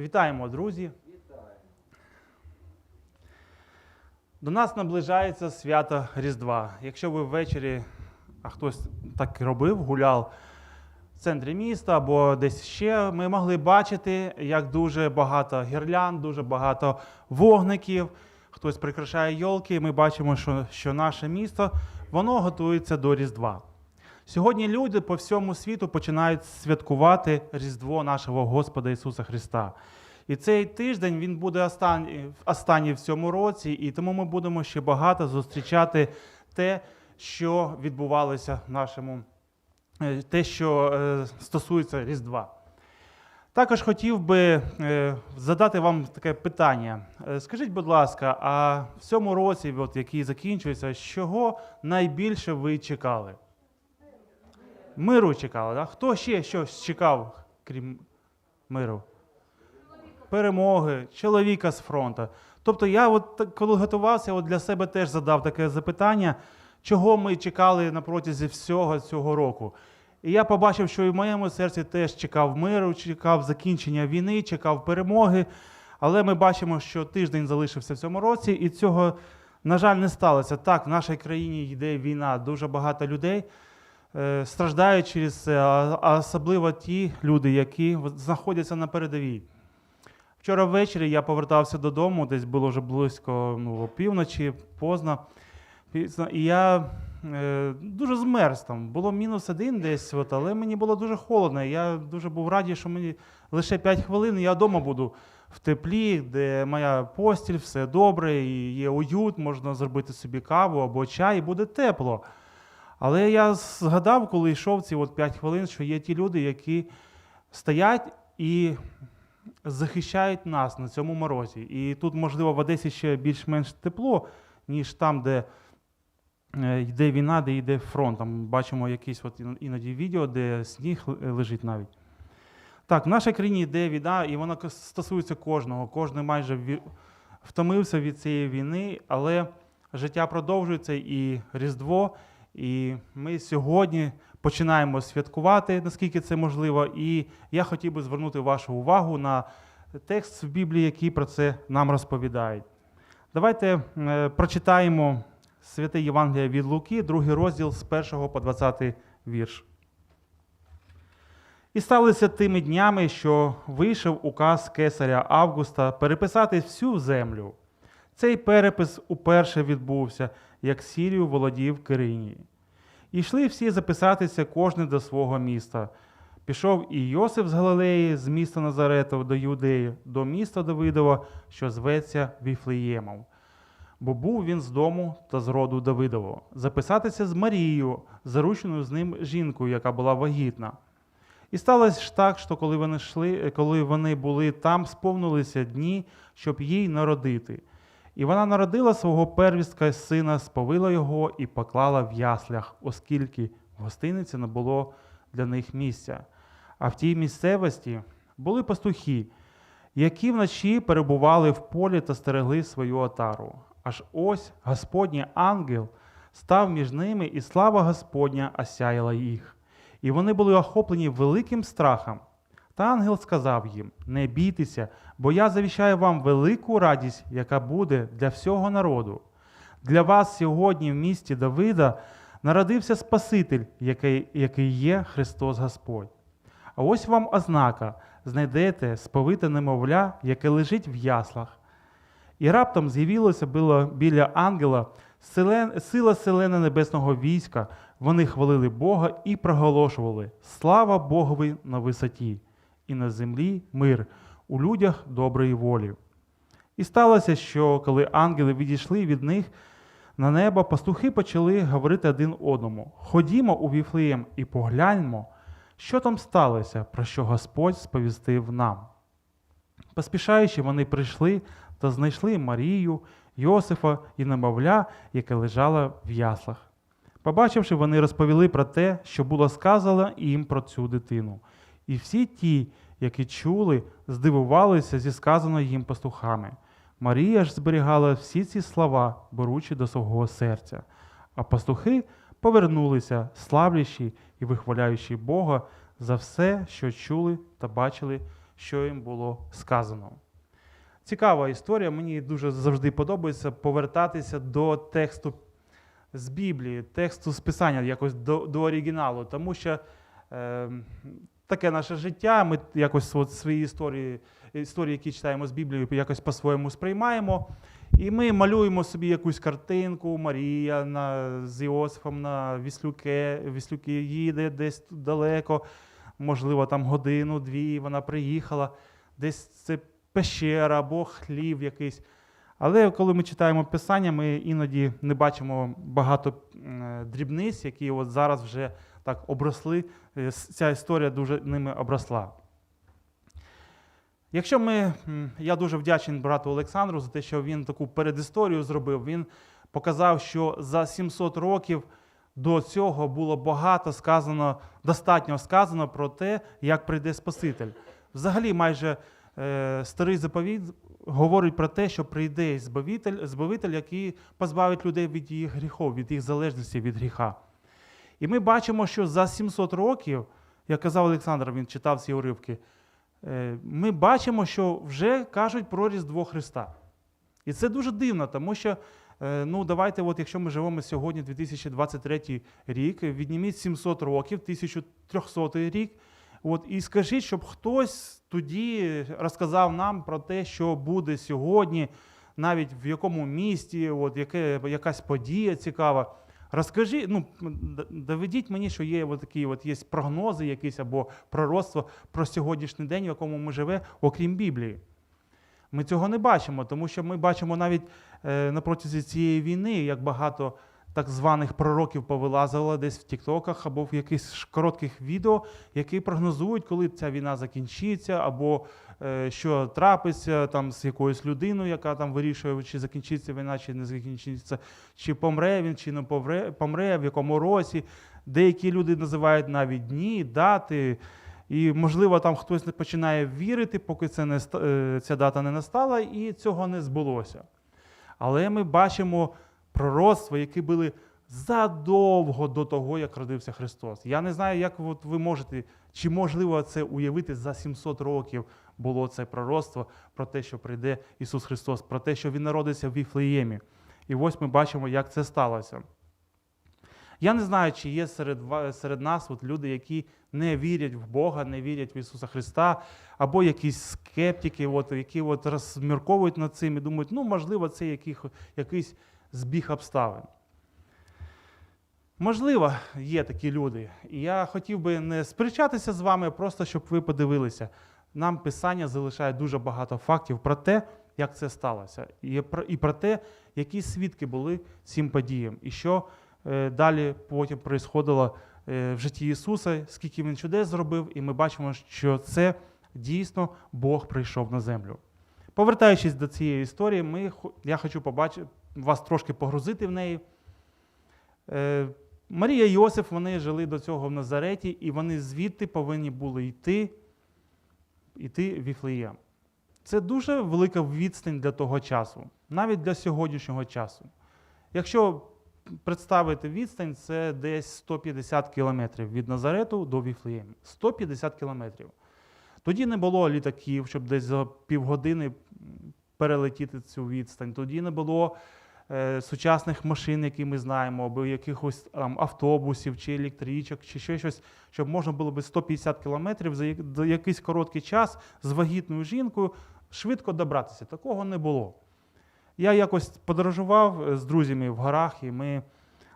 Вітаємо, друзі! Вітаємо. До нас наближається свято Різдва. Якщо ви ввечері, а хтось так і робив, гуляв в центрі міста або десь ще, ми могли бачити, як дуже багато гірлянд, дуже багато вогників. Хтось прикрашає йолки. Ми бачимо, що, що наше місто воно готується до Різдва. Сьогодні люди по всьому світу починають святкувати Різдво нашого Господа Ісуса Христа. І цей тиждень він буде останній, останній в цьому році, і тому ми будемо ще багато зустрічати те, що відбувалося в нашому, е, те, що е, стосується Різдва. Також хотів би е, задати вам таке питання. Скажіть, будь ласка, а в цьому році, от, який закінчується, чого найбільше ви чекали? Миру чекали, так? Хто ще щось чекав, крім миру? Перемоги, чоловіка з фронту. Тобто я, от, коли готувався, от для себе теж задав таке запитання, чого ми чекали на протязі всього цього року. І я побачив, що і в моєму серці теж чекав миру, чекав закінчення війни, чекав перемоги. Але ми бачимо, що тиждень залишився в цьому році, і цього, на жаль, не сталося. Так, в нашій країні йде війна, дуже багато людей страждають через це, а особливо ті люди, які знаходяться на передовій. Вчора ввечері я повертався додому, десь було вже близько ну, опівночі, поздно. І я е, дуже змерз там. Було мінус один десь, от, але мені було дуже холодно. Я дуже був радий, що мені лише 5 хвилин, я вдома буду в теплі, де моя постіль, все добре, і є уют, можна зробити собі каву або чай, і буде тепло. Але я згадав, коли йшов ці от 5 хвилин, що є ті люди, які стоять і захищають нас на цьому морозі. І тут, можливо, в Одесі ще більш-менш тепло, ніж там, де е, йде війна, де йде фронт. Там бачимо якісь от іноді відео, де сніг лежить навіть. Так, в нашій країні йде війна, і вона стосується кожного. Кожен майже втомився від цієї війни, але життя продовжується і Різдво. І ми сьогодні починаємо святкувати, наскільки це можливо. І я хотів би звернути вашу увагу на текст в Біблії, який про це нам розповідає. Давайте е, прочитаємо святе Євангеліє від Луки, другий розділ з 1 по 20 вірш. І сталося тими днями, що вийшов указ кесаря Августа переписати всю землю. Цей перепис уперше відбувся, як Сірію володів Киринії. І йшли всі записатися кожен до свого міста. Пішов і Йосиф з Галилеї, з міста Назаретов до Юдеї, до міста Давидова, що зветься Віфлеємом. Бо був він з дому та з роду Давидового, записатися з Марією, зарученою з ним жінкою, яка була вагітна. І сталося ж так, що коли вони йшли, коли вони були там, сповнилися дні, щоб їй народити. І вона народила свого первістка сина, сповила його і поклала в яслях, оскільки в гостиниці не було для них місця. А в тій місцевості були пастухи, які вночі перебували в полі та стерегли свою отару. Аж ось Господній ангел став між ними, і слава Господня осяяла їх. І вони були охоплені великим страхом. Та ангел сказав їм: Не бійтеся, бо я завіщаю вам велику радість, яка буде для всього народу. Для вас сьогодні в місті Давида народився Спаситель, який, який є Христос Господь. А ось вам ознака: знайдете сповите немовля, яке лежить в яслах. І раптом з'явилося було біля ангела сила селена небесного війська. Вони хвалили Бога і проголошували: Слава Богові на висоті, і на землі мир, у людях доброї волі. І сталося, що коли ангели відійшли від них на небо, пастухи почали говорити один одному: Ходімо у Віфлеєм і погляньмо, що там сталося, про що Господь сповістив нам. Поспішаючи, вони прийшли та знайшли Марію, Йосифа і немовля, яке лежало в яслах. Побачивши, вони розповіли про те, що було сказано їм про цю дитину. І всі ті, які чули, здивувалися зі сказаного їм пастухами. Марія ж зберігала всі ці слова, беручи до свого серця. А пастухи повернулися, славлячи і вихваляючи Бога за все, що чули та бачили, що їм було сказано. Цікава історія, мені дуже завжди подобається повертатися до тексту з Біблії, тексту з Писання, якось до, до оригіналу, тому що таке наше життя, ми якось от свої історії, історії, які читаємо з Біблії, якось по-своєму сприймаємо. І ми малюємо собі якусь картинку, Марія на, з Іосифом на Віслюке, Віслюки їде десь далеко, можливо, там годину-дві вона приїхала, десь це пещера або хлів якийсь. Але коли ми читаємо Писання, ми іноді не бачимо багато дрібниць, які от зараз вже так обросли. Е, Ця історія дуже ними обросла. Якщо ми, я дуже вдячний брату Олександру за те, що він таку передісторію зробив. Він показав, що за 700 років до цього було багато сказано, достатньо сказано про те, як прийде Спаситель. Взагалі, майже е, старий заповіт говорить про те, що прийде збавитель, збавитель, який позбавить людей від їх гріхов, від їх залежності від гріха. І ми бачимо, що за 700 років, як казав Олександр, він читав ці уривки, е, ми бачимо, що вже кажуть про Різдво Христа. І це дуже дивно, тому що, е, ну, давайте, от, якщо ми живемо сьогодні, 2023 рік, відніміть 700 років, 1300 рік, от, і скажіть, щоб хтось тоді розказав нам про те, що буде сьогодні, навіть в якому місті, от, яке, якась подія цікава. Розкажи, ну, доведіть мені, що є от такі от є прогнози якісь або пророцтво про сьогоднішній день, в якому ми живемо, окрім Біблії. Ми цього не бачимо, тому що ми бачимо навіть е, на протязі цієї війни, як багато так званих пророків повилазило десь в Тіктоках або в якихось коротких відео, які прогнозують, коли ця війна закінчиться, або е, що трапиться там з якоюсь людиною, яка там вирішує, чи закінчиться війна, чи не закінчиться, чи помре він, чи не помре, помре, в якому році. Деякі люди називають навіть дні, дати. І, можливо, там хтось не починає вірити, поки це не, е, ця дата не настала, і цього не збулося. Але ми бачимо пророцтва, які були задовго до того, як родився Христос. Я не знаю, як от ви можете, чи можливо це уявити за 700 років було це пророцтво про те, що прийде Ісус Христос, про те, що Він народиться в Віфлеємі. І ось ми бачимо, як це сталося. Я не знаю, чи є серед, серед нас от люди, які не вірять в Бога, не вірять в Ісуса Христа, або якісь скептики, от, які от розмірковують над цим і думають, ну, можливо, це якийсь збіг обставин. Можливо, є такі люди. І я хотів би не сперечатися з вами, просто щоб ви подивилися. Нам Писання залишає дуже багато фактів про те, як це сталося, і про, те, які свідки були цим подіям, і що е, далі потім происходило е, в житті Ісуса, скільки Він чудес зробив, і ми бачимо, що це дійсно Бог прийшов на землю. Повертаючись до цієї історії, ми, я хочу побачити, вас трошки погрузити в неї. Е, Марія і Йосиф вони жили до цього в Назареті, і вони звідти повинні були йти, йти в Віфлеєм. Це дуже велика відстань для того часу, навіть для сьогоднішнього часу. Якщо представити відстань, це десь 150 кілометрів від Назарету до Віфлеєму. 150 кілометрів. Тоді не було літаків, щоб десь за півгодини перелетіти цю відстань. Тоді не було е, сучасних машин, які ми знаємо, або якихось там автобусів чи електричок, чи ще щось, щоб можна було би 150 кілометрів за за якийсь короткий час з вагітною жінкою швидко добратися. Такого не було. Я якось подорожував е, з друзями в горах, і ми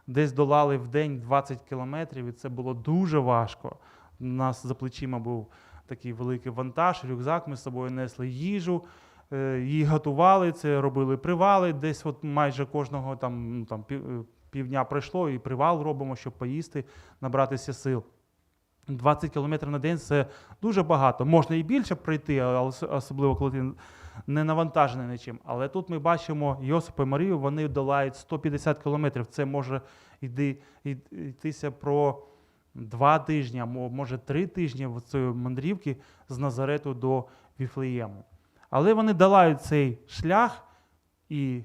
десь долали в день 20 кілометрів, і це було дуже важко. У нас за плечима був такий великий вантаж, рюкзак, ми з собою несли їжу, її готували, це робили привали. Десь от майже кожного там, ну, там, е, півдня пройшло, і привал робимо, щоб поїсти, набратися сил. 20 кілометрів на день це дуже багато. Можна і більше пройти, особливо коли ти не навантажений нічим. Але тут ми бачимо Йосипа і Марію, вони долають 150 кілометрів. Це може йти, йтися про два тижні, може три тижні в цієї мандрівки з Назарету до Віфлеєму. Але вони долають цей шлях, і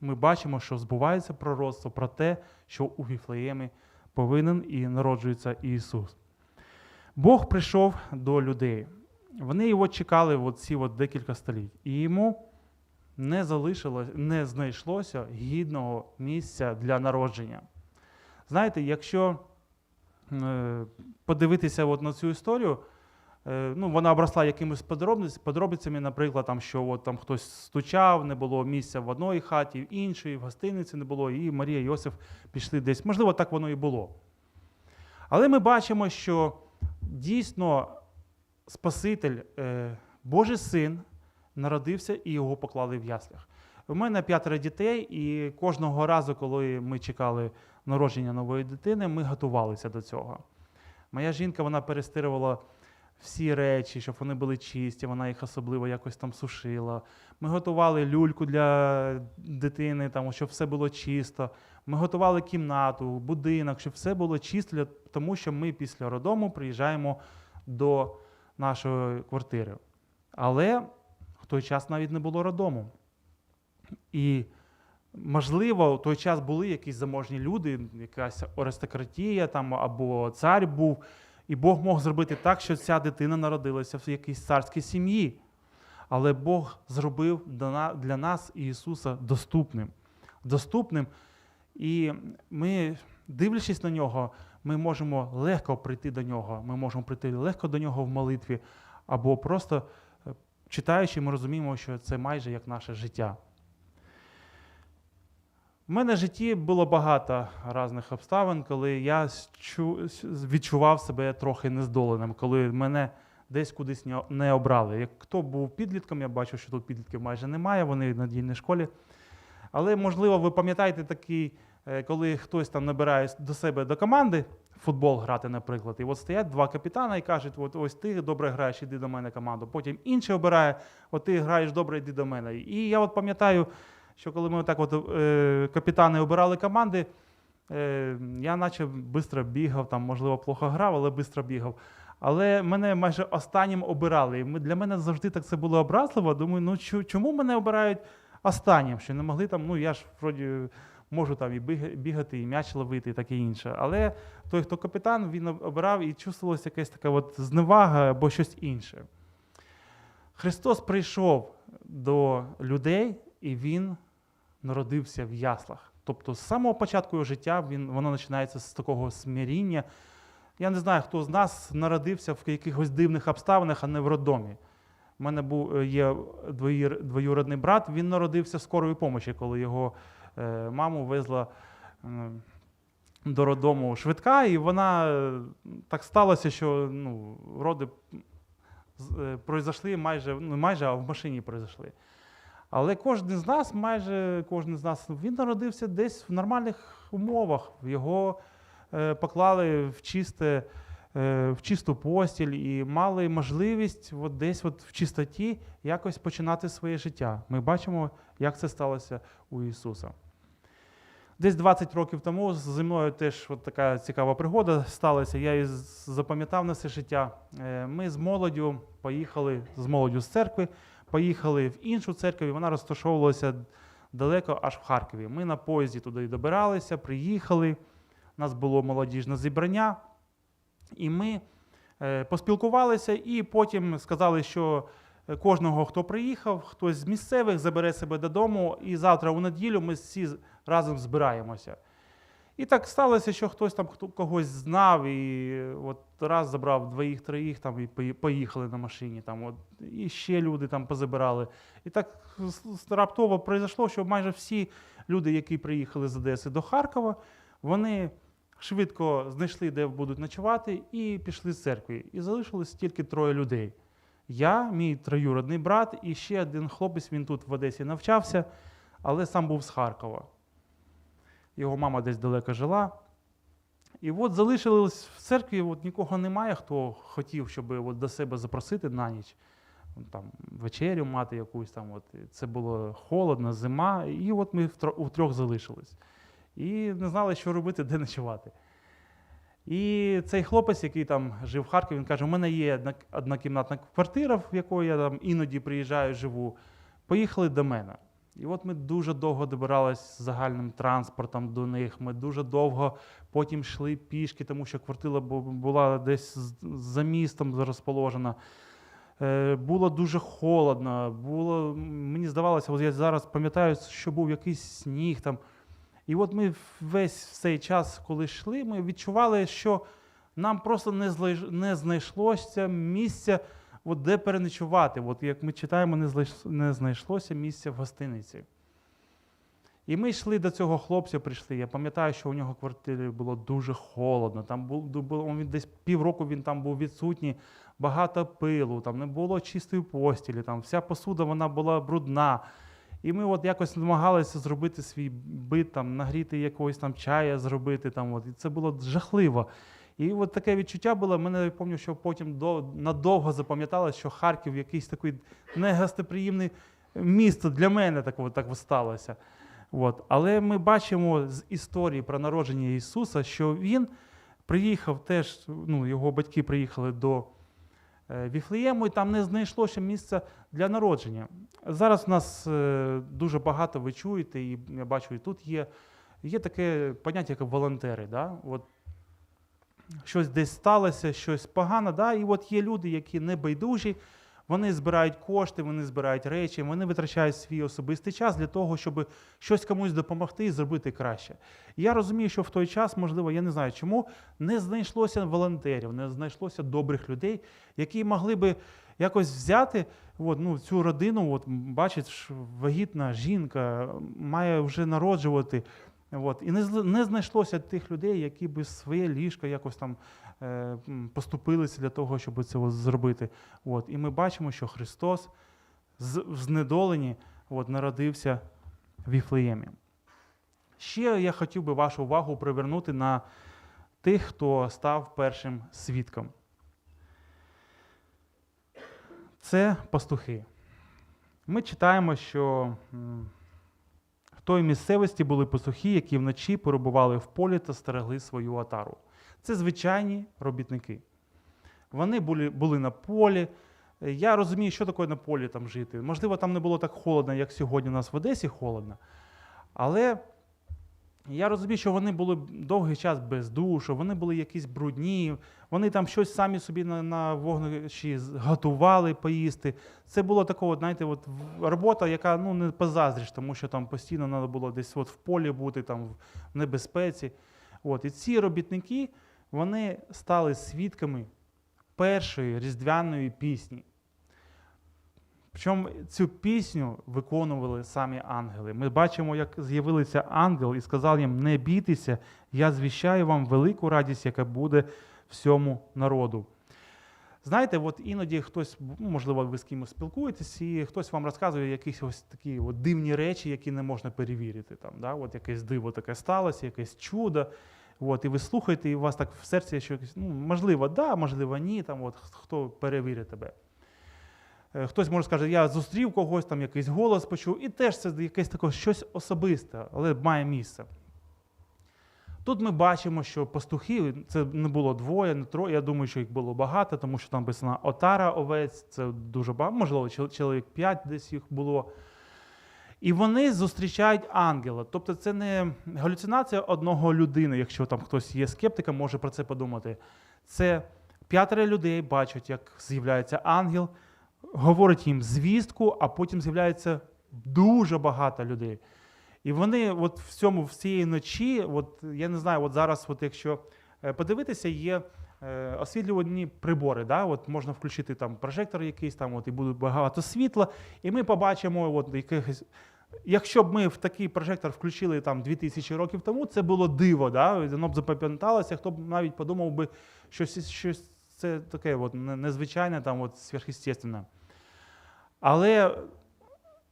ми бачимо, що збувається пророцтво про те, що у Віфлеємі повинен і народжується Ісус. Бог прийшов до людей. вони його чекали от ці от декілька століть. І йому не залишилось, не знайшлося гідного місця для народження. Знаєте, якщо е, подивитися от на цю історію, ну, вона обросла якимись подробицями, наприклад, там, що от, там хтось стучав, не було місця в одній хаті, в іншій, в гостиниці не було, і Марія і Йосиф пішли десь. Можливо, так воно і було. Але ми бачимо, що дійсно Спаситель, е, Божий син, народився і його поклали в яслях. У мене п'ятеро дітей, і кожного разу, коли ми чекали народження нової дитини, ми готувалися до цього. Моя жінка вона перестирувала всі речі, щоб вони були чисті, вона їх особливо якось там сушила. Ми готували люльку для дитини, там, щоб все було чисто. Ми готували кімнату, будинок, щоб все було чисто, тому що ми після роддому приїжджаємо до нашої квартири. Але в той час навіть не було роддому. І, можливо, в той час були якісь заможні люди, якась аристократія там, або цар був, і Бог мог зробити так, що ця дитина народилася в якійсь царській сім'ї. Але Бог зробив для нас Ісуса доступним. Доступним. І ми, дивлячись на нього, ми можемо легко прийти до нього. Ми можемо прийти легко до нього в молитві, або просто е, читаючи, ми розуміємо, що це майже як наше життя. У мене в житті було багато різних обставин, коли я відчував себе трохи нездоленим, коли мене десь кудись не- обрали. Як хто був підлітком, я бачу, що тут підлітків майже немає, вони в надійній школі. Але, можливо, ви пам'ятаєте такий, е, коли хтось там набирає до себе до команди футбол грати, наприклад, і от стоять два капітана і кажуть, от ось ти добре граєш, іди до мене команду. Потім інший обирає, от ти граєш добре, йди до мене. І я от пам'ятаю, що коли ми так от, е, капітани обирали команди, е, я наче швидко бігав, там, можливо, плохо грав, але швидко бігав. Але мене майже останнім обирали. І для мене завжди так це було образливо. Думаю, ну чому мене обирають останнім? Що не могли там, ну я ж вроді можу там і бігати, і м'яч ловити, і таке інше. Але той, хто капітан, він обирав і чувствувалася якась така от зневага або щось інше. Христос прийшов до людей, і Він народився в яслах. Тобто з самого початку його життя він, воно починається з такого смиріння. Я не знаю, хто з нас народився в якихось дивних обставинах, а не в роддомі. У мене був, е, є двоюродний брат, він народився з скорої помощі, коли його е, маму везла до роддому швидка, і вона е, так сталося, що ну, роди произошли майже, ну, майже, а в машині произошли. Але кожен з нас, майже кожен з нас, він народився десь в нормальних умовах. Його е, поклали в, чисте, е, в чисту постіль і мали можливість от десь от в чистоті якось починати своє життя. Ми бачимо, як це сталося у Ісуса. Десь 20 років тому зі мною теж от така цікава пригода сталася. Я її запам'ятав на все життя. Е, Ми з молоддю поїхали з молоддю з церкви, поїхали в іншу церкву, і вона розташовувалася далеко аж в Харкові. Ми на поїзді туди добиралися, приїхали. У нас було молодіжне зібрання, і ми е, поспілкувалися, і потім сказали, що е, кожного, хто приїхав, хтось з місцевих забере себе додому, і завтра у неділю ми всі разом збираємося. І так сталося, що хтось там хто когось знав, і от раз забрав двоїх-троїх там і поїхали на машині. Там, от, і ще люди там позабирали. І так раптово пройшло, що майже всі люди, які приїхали з Одеси до Харкова, вони швидко знайшли, де будуть ночувати, і пішли з церкви. І залишилось тільки троє людей. Я, мій троюродний брат, і ще один хлопець, він тут в Одесі навчався, але сам був з Харкова. Його мама десь далеко жила. І от залишилось в церкві, от нікого немає, хто хотів, щоб от до себе запросити на ніч, там, вечерю мати якусь там. От. Це було холодно, зима, і от ми втрьох залишились. І не знали, що робити, де ночувати. І цей хлопець, який там жив в Харкові, він каже: у мене є одна, однокімнатна квартира, в якої я там іноді приїжджаю, живу. Поїхали до мене. І от ми дуже довго добирались загальним транспортом до них. Ми дуже довго потім йшли пішки, тому що квартира була десь за містом розположена. Е, Було дуже холодно, було, мені здавалося, от я зараз пам'ятаю, що був якийсь сніг там. І от ми весь цей час, коли йшли, ми відчували, що нам просто не, знайшлося місця, от де переночувати. От як ми читаємо, не, знайшлося місця в гостиниці. І ми йшли до цього хлопця, прийшли. Я пам'ятаю, що у нього в квартирі було дуже холодно. Там було, він десь півроку він там був відсутній, багато пилу, там не було чистої постілі, там вся посуда вона була брудна. І ми от якось намагалися зробити свій бит, там, нагріти якогось там чая, зробити там. От. І це було жахливо. І от таке відчуття було. Мене я пам'ятаю, що потім до, надовго запам'яталось, що Харків якийсь такий негостеприємне місто для мене так, от, так сталося. От. Але ми бачимо з історії про народження Ісуса, що Він приїхав теж, ну, його батьки приїхали до е, Віфлеєму, і там не знайшлося місця для народження. Зараз нас е, дуже багато ви чуєте, і я бачу, і тут є, є таке поняття, як волонтери. Да? От щось десь сталося, щось погане, да? і от є люди, які не байдужі, вони збирають кошти, вони збирають речі, вони витрачають свій особистий час для того, щоб щось комусь допомогти і зробити краще. І Я розумію, що в той час, можливо, я не знаю чому, не знайшлося волонтерів, не знайшлося добрих людей, які могли би якось взяти от, ну, цю родину, от, бачить, вагітна жінка має вже народжувати. От, і не, не знайшлося тих людей, які би своє ліжко якось там е, поступилися для того, щоб це зробити. От, і ми бачимо, що Христос з, в знедоленні от, народився в Віфлеємі. Ще я хотів би вашу увагу привернути на тих, хто став першим свідком. Це пастухи. Ми читаємо, що той місцевості були пастухи, які вночі перебували в полі та стерегли свою отару. Це звичайні робітники. Вони були, були на полі. Я розумію, що таке на полі там жити. Можливо, там не було так холодно, як сьогодні у нас в Одесі холодно. Але я розумію, що вони були довгий час без душу, вони були якісь брудні, вони там щось самі собі на, на вогнищі готували поїсти. Це була така, знаєте, от робота, яка ну, не позаздріш, тому що там постійно треба було десь от в полі бути, там, в небезпеці. От. І ці робітники вони стали свідками першої різдвяної пісні. Причому цю пісню виконували самі ангели. Ми бачимо, як з'явився ангел і сказав їм: не бійтеся, я звіщаю вам велику радість, яка буде всьому народу. Знаєте, от іноді хтось, ну, можливо, ви з кимось спілкуєтесь, і хтось вам розказує якісь ось такі от дивні речі, які не можна перевірити. Там, да? от якесь диво таке сталося, якесь чудо. От, і ви слухаєте, і у вас так в серці щось, ну, можливо, да, можливо, ні, там, от, хто перевірить тебе. Е, Хтось може скаже, я зустрів когось, там якийсь голос почув, і теж це якесь таке щось особисте, але має місце. Тут ми бачимо, що пастухи, це не було двоє, не троє. Я думаю, що їх було багато, тому що там написано отара овець, це дуже багато, можливо, чоловік п'ять десь їх було. І вони зустрічають ангела. Тобто це не галюцинація одного людини, якщо там хтось є скептиком, може про це подумати. Це п'ятеро людей бачать, як з'являється ангел, говорить їм звістку, а потім з'являється дуже багато людей. І вони от в цьому в цієї ночі, от я не знаю, от зараз, от якщо е, подивитися, є е, освітлювальні прибори. Да? От можна включити там прожектор якийсь, там, от, і буде багато світла, і ми побачимо от, якихось. Якщо б ми в такий прожектор включили там 2000 років тому, це було диво, да? воно б запам'яталося, хто б навіть подумав би, що щось це таке от, незвичайне, там, от, сверхъестественне. Але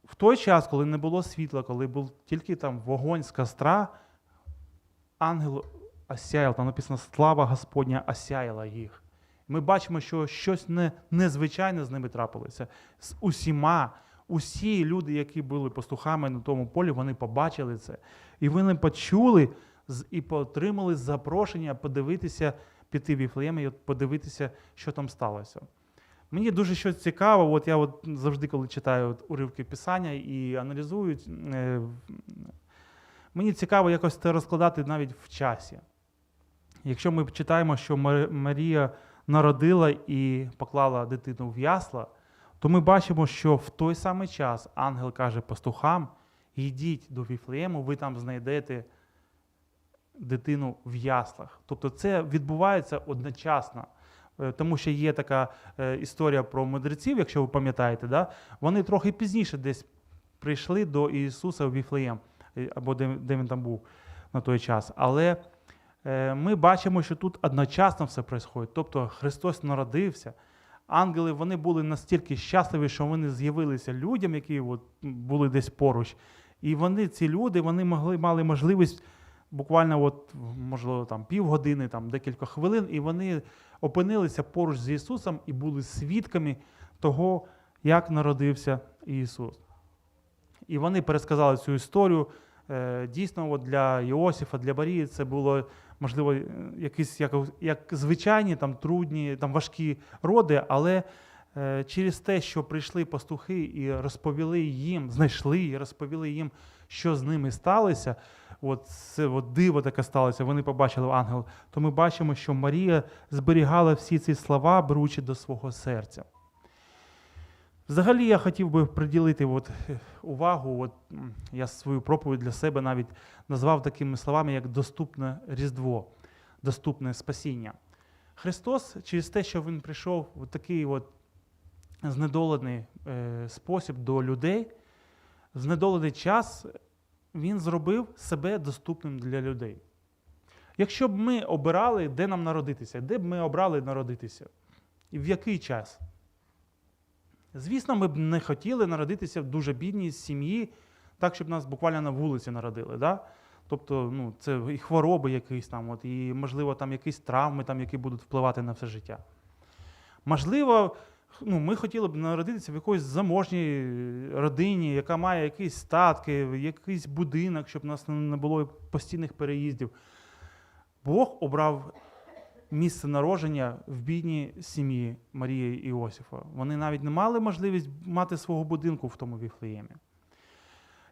в той час, коли не було світла, коли був тільки там вогонь з костра, ангел осяяв, там написано слава Господня осяяла їх. Ми бачимо, що щось не, незвичайне з ними трапилося. З усіма, усі люди, які були пастухами на тому полі, вони побачили це. І вони почули і отримали запрошення подивитися, піти в Віфлеєм і подивитися, що там сталося. Мені дуже щось цікаво, от я от завжди, коли читаю уривки Писання і аналізую, е, мені цікаво якось це розкладати навіть в часі. Якщо ми читаємо, що Марія народила і поклала дитину в ясла, то ми бачимо, що в той самий час ангел каже пастухам: йдіть до Віфлеєму, ви там знайдете дитину в яслах. Тобто це відбувається одночасно. Е, Тому що є така е, історія про мудреців, якщо ви пам'ятаєте, да? вони трохи пізніше десь прийшли до Ісуса в Віфлеєм, е, або де, де він там був на той час. Але ми бачимо, що тут одночасно все відбувається. Тобто Христос народився. Ангели вони були настільки щасливі, що вони з'явилися людям, які от були десь поруч. І вони, ці люди, вони могли, мали можливість буквально, от, можливо, там, півгодини, там, декілька хвилин, і вони опинилися поруч з Ісусом і були свідками того, як народився Ісус. І вони пересказали цю історію. Е, Дійсно, от для Іосифа, для Марії це було, можливо, е, якісь як, як звичайні, там, трудні, там, важкі роди, але е, через те, що прийшли пастухи і розповіли їм, знайшли і розповіли їм, що з ними сталося, от це от диво таке сталося, вони побачили ангел, то ми бачимо, що Марія зберігала всі ці слова, беручи до свого серця. Взагалі я хотів би приділити от, увагу, от, я свою проповідь для себе навіть назвав такими словами, як доступне Різдво, доступне спасіння. Христос через те, що Він прийшов в такий от знедолений е, спосіб до людей, знедолений час Він зробив себе доступним для людей. Якщо б ми обирали, де нам народитися, де б ми обрали народитися, і в який час? Звісно, ми б не хотіли народитися в дуже бідній сім'ї, так, щоб нас буквально на вулиці народили. Да? Тобто, ну, це і хвороби якісь там, от, і, можливо, там якісь травми, там, які будуть впливати на все життя. Можливо, ну, ми хотіли б народитися в якоїсь заможній родині, яка має якісь статки, якийсь будинок, щоб у нас не було постійних переїздів. Бог обрав місце народження в бідній сім'ї Марії і Іосифа. Вони навіть не мали можливість мати свого будинку в тому Віфлеємі.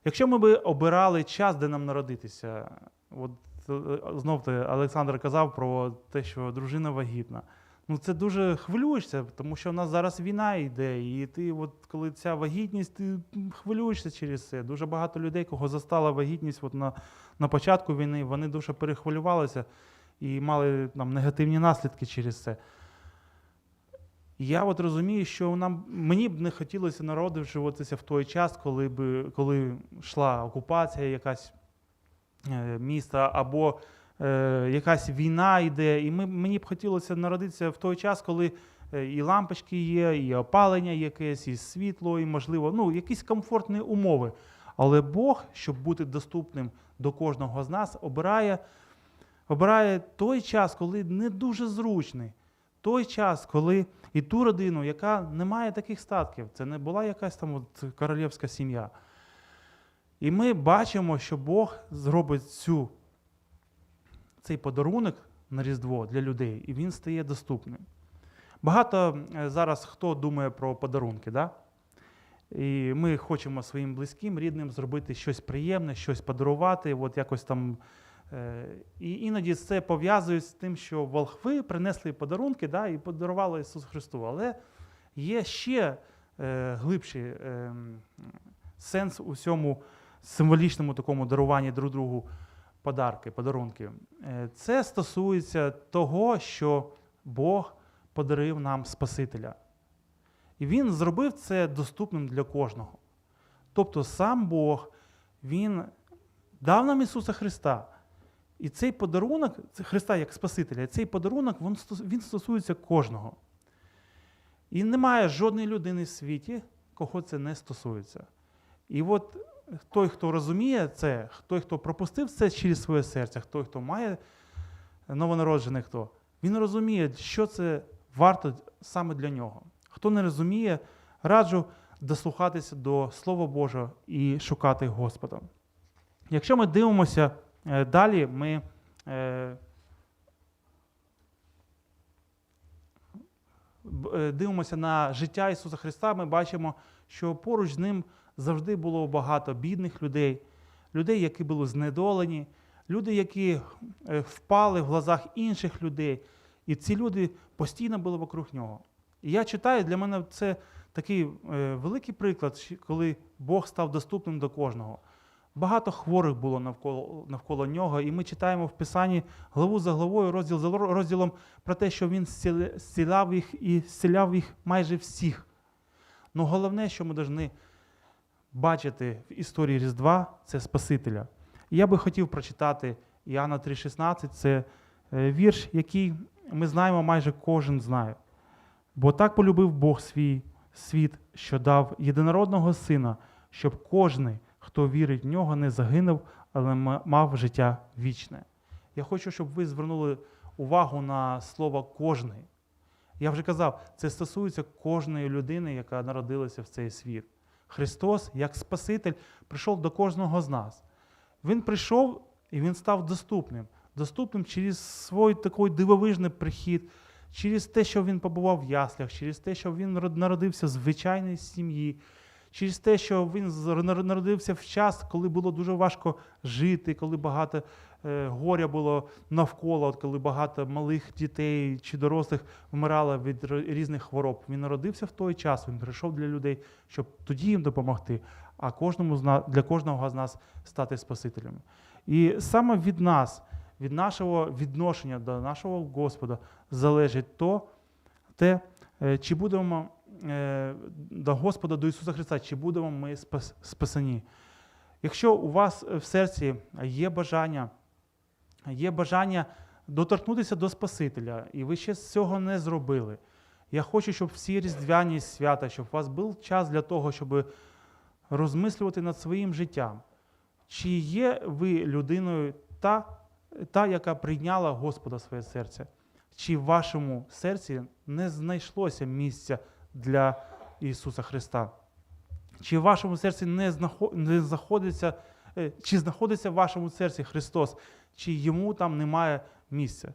Якщо ми би обирали час, де нам народитися, от знов Олександр казав про те, що дружина вагітна. Ну це дуже хвилюєшся, тому що в нас зараз війна йде, і ти, от коли ця вагітність, ти хвилюєшся через це. Дуже багато людей, кого застала вагітність от на, на початку війни, вони дуже перехвилювалися і мали там негативні наслідки через це. Я от розумію, що нам, мені б не хотілося народившуватися в той час, коли, б, коли йшла окупація якась е, міста, або якась війна йде. І ми, мені б хотілося народитися в той час, коли е, і лампочки є, і опалення якесь, і світло, і, можливо, ну, якісь комфортні умови. Але Бог, щоб бути доступним до кожного з нас, обирає, обирає той час, коли не дуже зручний. Той час, коли і ту родину, яка не має таких статків, це не була якась там от королівська сім'я. І ми бачимо, що Бог зробить цю, цей подарунок на Різдво для людей, і він стає доступним. Багато е, зараз хто думає про подарунки, да? і ми хочемо своїм близьким, рідним зробити щось приємне, щось подарувати, от якось там. Е, І іноді це пов'язують з тим, що волхви принесли подарунки да, і подарували Ісусу Христу. Але є ще е, глибший е, сенс у цьому символічному такому даруванні друг другу подарки, подарунки. Е, Це стосується того, що Бог подарив нам Спасителя. І Він зробив це доступним для кожного. Тобто сам Бог, Він дав нам Ісуса Христа. І цей подарунок, Христа як Спасителя, цей подарунок він стосується кожного. І немає жодної людини в світі, кого це не стосується. І от той, хто розуміє це, той, хто пропустив це через своє серце, той, хто має новонароджений, хто, він розуміє, що це варто саме для нього. Хто не розуміє, раджу дослухатися до Слова Божого і шукати Господа. Якщо ми дивимося е, далі, ми е, е, дивимося на життя Ісуса Христа, ми бачимо, що поруч з ним завжди було багато бідних людей, людей, які були знедолені, люди, які е, впали в глазах інших людей. І ці люди постійно були вокруг нього. І я читаю, для мене це такий е, великий приклад, коли Бог став доступним до кожного. Багато хворих було навколо, навколо нього, і ми читаємо в Писанні главу за главою, розділ за розділом про те, що він зціляв їх і зціляв їх майже всіх. Ну головне, що ми повинні бачити в історії Різдва, це Спасителя. І я би хотів прочитати Іоанна 3,16, це е, вірш, який ми знаємо, майже кожен знає. Бо так полюбив Бог свій світ, що дав єдинородного сина, щоб кожний, хто вірить в нього, не загинув, але мав життя вічне. Я хочу, щоб ви звернули увагу на слово кожний. Я вже казав, це стосується кожної людини, яка народилася в цей світ. Христос, як Спаситель, прийшов до кожного з нас. Він прийшов і він став доступним. Доступним через свій такий дивовижний прихід, через те, що він побував в яслях, через те, що він народився в звичайній сім'ї, через те, що він народився в час, коли було дуже важко жити, коли багато е, горя було навколо, коли багато малих дітей чи дорослих вмирало від різних хвороб. Він народився в той час, він прийшов для людей, щоб тоді їм допомогти, а кожному для кожного з нас стати Спасителем. І саме від нас, від нашого відношення до нашого Господа залежить то, те, е, чи будемо до Господа, до Ісуса Христа, чи будемо ми спас- спасені. Якщо у вас в серці є бажання, є бажання доторкнутися до Спасителя, і ви ще цього не зробили. Я хочу, щоб всі різдвяні свята, щоб у вас був час для того, щоб розмислювати над своїм життям. Чи є ви людиною та, та, яка прийняла Господа своє серце? Чи в вашому серці не знайшлося місця для Ісуса Христа? Чи в вашому серці не, знахо- не знаходиться, е, чи знаходиться в вашому серці Христос, чи йому там немає місця?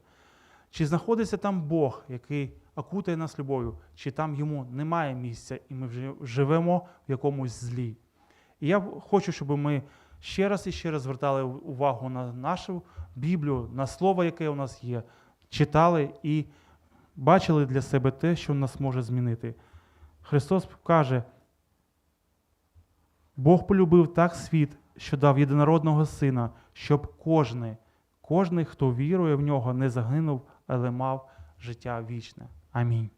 Чи знаходиться там Бог, який окутає нас любов'ю, чи там йому немає місця, і ми вже живемо в якомусь злі? І я хочу, щоб ми ще раз і ще раз звертали увагу на нашу Біблію, на слово, яке у нас є, читали і бачили для себе те, що нас може змінити. Христос каже, Бог полюбив так світ, що дав єдинородного сина, щоб кожний, кожний, хто вірує в нього, не загинув, але мав життя вічне. Амінь.